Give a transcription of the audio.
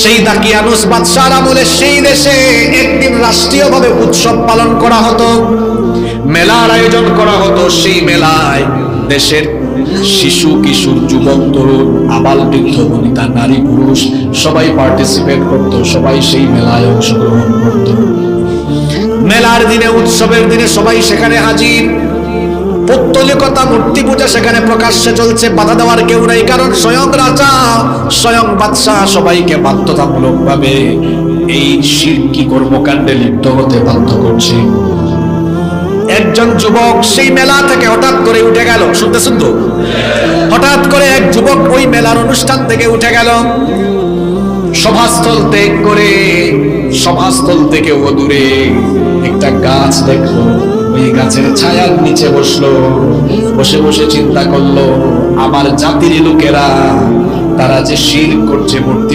সেই দাকিয়ানুস বাদশার আমলে সেই দেশে একদিন রাষ্ট্রীয়ভাবে উৎসব পালন করা হতো, মেলার আয়োজন করা হতো। সেই মেলায় দেশের শিশু, কিশোর, যুবক, তরুণ, আবাল, বৃদ্ধ, বনিতা, নারী, পুরুষ সবাই পার্টিসিপেট করত, সবাই সেই মেলায় অংশগ্রহণ করত। মেলার দিনে, উৎসবের দিনে সবাই সেখানে হাজির। পৌত্তলিকতা মূর্তি পূজা সেখানে প্রকাশ্যে চলছে, বাধা দেওয়ার কেউ নাই, কারণ স্বয়ং রাজা স্বয়ং বাদশাহ সবাইকে বাধ্যতামূলক ভাবে এই শিরকি কর্মকাণ্ডে লিপ্ত হতে বাধ্য করছে। একজন যুবক সেই মেলা থেকে হঠাৎ করে উঠে গেল। শুনতে শুনতো? হঠাৎ করে এক যুবক ওই মেলার অনুষ্ঠান থেকে উঠে গেল। সভাস্থল ত্যাগ করে সভাস্থল থেকে ও দূরে একটা গাছ দেখল। ওই গাছের ছায়ার নিচে বসল। বসে বসে চিন্তা করল, আমার জাতির লোকেরা তারা যে শির করছে মূর্তি